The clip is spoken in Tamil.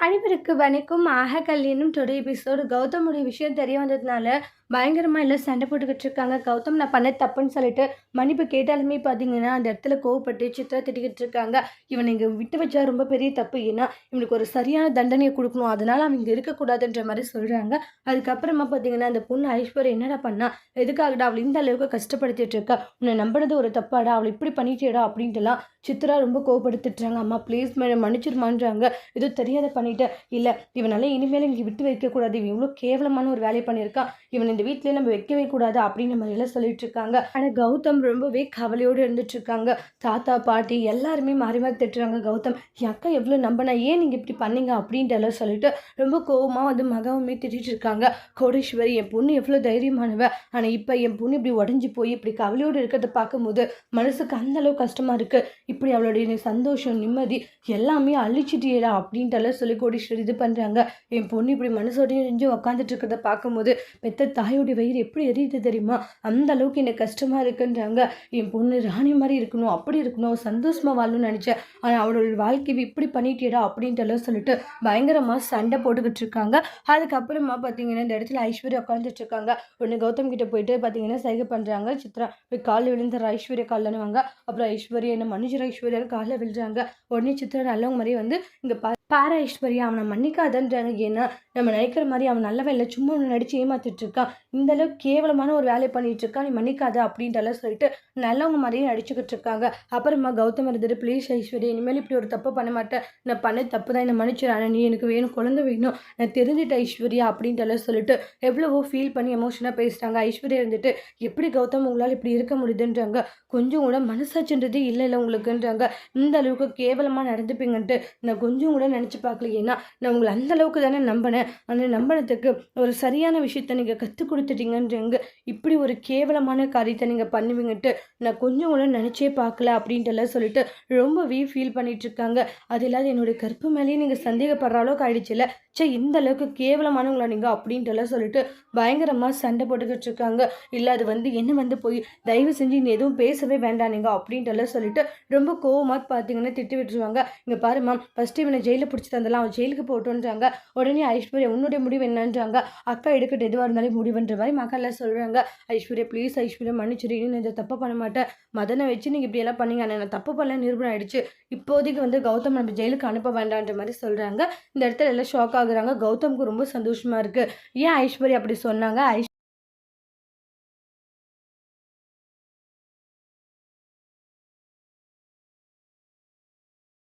அனைவருக்கு வணக்கம். ஆக கல்யாணம் டுடே எபிசோடு கௌதமுடைய விஷயம் தெரிய வந்ததுனால பயங்கரமாக எல்லாம் சண்டை போட்டுக்கிட்டு இருக்காங்க. கௌதம் நான் பண்ண தப்புன்னு சொல்லிட்டு மன்னிப்பு கேட்டாலுமே பார்த்தீங்கன்னா அந்த இடத்துல கோவப்பட்டு சித்திரா திட்டிக்கிட்டு இருக்காங்க. இவனை இங்கே விட்டு வச்சா ரொம்ப பெரிய தப்பு. ஏன்னா இவனுக்கு ஒரு சரியான தண்டனையை கொடுக்கணும். அதனால அவன் இங்கே இருக்கக்கூடாதுன்ற மாதிரி சொல்கிறாங்க அதுக்கப்புறமா பார்த்தீங்கன்னா அந்த பொண்ணு ஐஸ்வர் என்னடா பண்ணா? எதுக்காகடா அவள் இந்த அளவுக்கு கஷ்டப்படுத்திட்டு இருக்கா? உன்னை நம்பினது ஒரு தப்பாடா? அவள் இப்படி பண்ணிட்டேடா? அப்படின்ட்டுலாம் சித்ரா ரொம்ப கோவப்படுத்திட்டுறாங்க அம்மா ப்ளீஸ் மேடம் மன்னிச்சிருமான்றாங்க. ஏதோ தெரியாத பண்ணிட்டு இல்லை இவனால இனிமேல் இங்கே விட்டு வைக்கக்கூடாது. இவன் இவ்வளோ கேவலமான ஒரு வேலையை பண்ணியிருக்கான் இவன் இந்த வீட்டிலே நம்ம வைக்கவே கூடாது அப்படின்ற மாதிரிலாம் சொல்லிட்டு இருக்காங்க. ஆனால் கௌதம் ரொம்பவே கவலையோடு இருந்துட்டு இருக்காங்க. தாத்தா பாட்டி எல்லாருமே மாறி மாறி திட்டுறாங்க கௌதம் அக்கா எவ்வளோ நம்பினா ஏன் நீங்கள் இப்படி பண்ணீங்க? அப்படின்ட்டு எல்லாம் சொல்லிட்டு ரொம்ப கோவமாக வந்து மகவுமே திட்டிட்டு இருக்காங்க. கோடீஸ்வரி என் பொண்ணு எவ்வளோ தைரியமானவ. ஆனால் இப்போ என் பொண்ணு இப்படி உடஞ்சி போய் இப்படி கவலையோடு இருக்கிறத பார்க்கும்போது மனசுக்கு அந்தளவு கஷ்டமாக இருக்குது இப்படி அவளுடைய சந்தோஷம் நிம்மதி எல்லாமே அழிச்சிட்டியடா அப்படின்ட்டு எல்லாம் சொல்லி கோடீஸ்வரி இது பண்ணுறாங்க என் பொண்ணு இப்படி மனசோடையும் நெஞ்சு உக்காந்துட்டு இருக்கிறத பார்க்கும்போது பெத்த தாயோடைய வயிறு எப்படி எரியுது தெரியுமா? அந்த அளவுக்கு எனக்கு கஷ்டமாக இருக்குன்றாங்க. என் பொண்ணு ராணி மாதிரி இருக்கணும் அப்படி இருக்கணும் சந்தோஷமாக வாழணும்னு நினச்சேன். ஆனால் அவளோட வாழ்க்கையை இப்படி பண்ணிட்டேடா அப்படின்ட்டு எல்லாம் சொல்லிட்டு பயங்கரமாக சண்டை போட்டுக்கிட்டு இருக்காங்க. அதுக்கப்புறமா பார்த்தீங்கன்னா இந்த இடத்துல ஐஸ்வர்யா உட்காந்துட்டு இருக்காங்க. ஒன்று கௌதம் கிட்டே போயிட்டு பார்த்தீங்கன்னா சைகை பண்ணுறாங்க சித்ரா போய் காலில் விழுந்துற ஐஸ்வர்யா காலில் வாங்க. அப்புறம் ஐஸ்வர்யா என்ன மனுஷர் ஐஸ்வர்யா காலில் விழுறாங்க. உடனே சித்ரா நல்லவங்க மாதிரி வந்து இங்கே பா பார ஐஸ்வர்யா அவனை மன்னிக்காதன்றாங்க. ஏன்னா நம்ம நினைக்கிற மாதிரி அவன் நல்லவன் இல்லை. சும்மா ஒன்று நடிச்சு ஏமாத்திட்டு இருக்கான். இந்த அளவுக்கு கேவலமான ஒரு வேலையை பண்ணிட்டு இருக்கா நீ மன்னிக்காத அப்படின்ட்டு சொல்லிட்டு நல்லவங்க மாதிரியே நடிச்சுக்கிட்டு இருக்காங்க. அப்புறமா கௌதம் இருந்துட்டு ப்ளீஸ் ஐஸ்வர்யா இனிமேல் இப்படி ஒரு தப்பு பண்ண மாட்டேன். நான் பண்ண தப்பு தான். என்னை மன்னிச்சிடான நீ எனக்கு வேணும் குழந்தை வேணும். நான் தெரிஞ்சிட்டேன் ஐஸ்வர்யா அப்படின்ட்டு சொல்லிட்டு எவ்வளவோ ஃபீல் பண்ணி எமோஷனாக பேசுகிறாங்க ஐஸ்வர்யா இருந்துட்டு எப்படி கௌதம் உங்களால் இப்படி இருக்க முடியுதுன்றாங்க. கொஞ்சம் கூட மனசாச்சுன்றது இல்லை இல்லை உங்களுக்குன்றாங்க. இந்த அளவுக்கு கேவலமாக நடந்துப்பீங்கன்ட்டு நான் கொஞ்சம் கூட நினச்சி பார்க்கல ஏன்னா நான் உங்களை அந்த அளவுக்கு தானே நம்பினேன். அந்த நம்பினத்துக்கு ஒரு சரியான விஷயத்த நீங்கள் கற்றுக் கொடுத்துட்டீங்கன்றங்க இப்படி ஒரு கேவலமான காரியத்தை நீங்கள் பண்ணுவீங்கன்ட்டு நான் கொஞ்சம் கூட நினச்சே பார்க்கல அப்படின்ட்டு எல்லாம் சொல்லிட்டு ரொம்பவே ஃபீல் பண்ணிட்டு இருக்காங்க அது இல்லாத என்னுடைய கற்பு மேலேயே நீங்கள் சந்தேகப்படுற அளவுக்கு ஆயிடுச்சுல சே இந்த அளவுக்கு கேவலமானவங்களா நீங்கள் அப்படின்ட்டு எல்லாம் சொல்லிட்டு பயங்கரமாக சண்டை போட்டுக்கிட்டு இருக்காங்க. இல்லை அது வந்து என்ன வந்து போய் தயவு செஞ்சு நீ எதுவும் பேசவே வேண்டாம் நீங்கள் அப்படின்ட்டு எல்லாம் சொல்லிட்டு ரொம்ப கோவமாக பார்த்தீங்கன்னா திட்டு விட்டுருவாங்க. இங்கே பாருமா ஃபஸ்ட்டு இவனை ஜெயிலில் பிடிச்சி தந்தலாம் அவன் ஜெயிலுக்கு போட்டோன்றாங்க உடனே ஐஸ்வர்யா உன்னுடைய முடிவு என்னன்றாங்க? அக்கா எடுக்கட்டு எதுவாக இருந்தாலும் முடிவுன்ற மாதிரி மக்கள்லாம் சொல்கிறாங்க ஐஸ்வர்யா ப்ளீஸ் ஐஸ்வர்யா மன்னிச்சிரு நான் இதை தப்பு பண்ண மாட்டேன். மதனை வச்சு நீங்கள் இப்படியெல்லாம் பண்ணீங்க. ஆனால் நான் தப்பு பண்ணல நிரூபணம் ஆயிடுச்சு. இப்போதைக்கு வந்து கௌதம் நம்ம ஜெயிலுக்கு அனுப்ப வேண்டான்ற மாதிரி சொல்கிறாங்க இந்த இடத்துல எல்லாம் ஷாக் ஆகுறாங்க. கௌதம்க்கு ரொம்ப சந்தோஷமாக இருக்குது ஏன் ஐஸ்வர்யா அப்படி சொன்னாங்க? ஐஸ்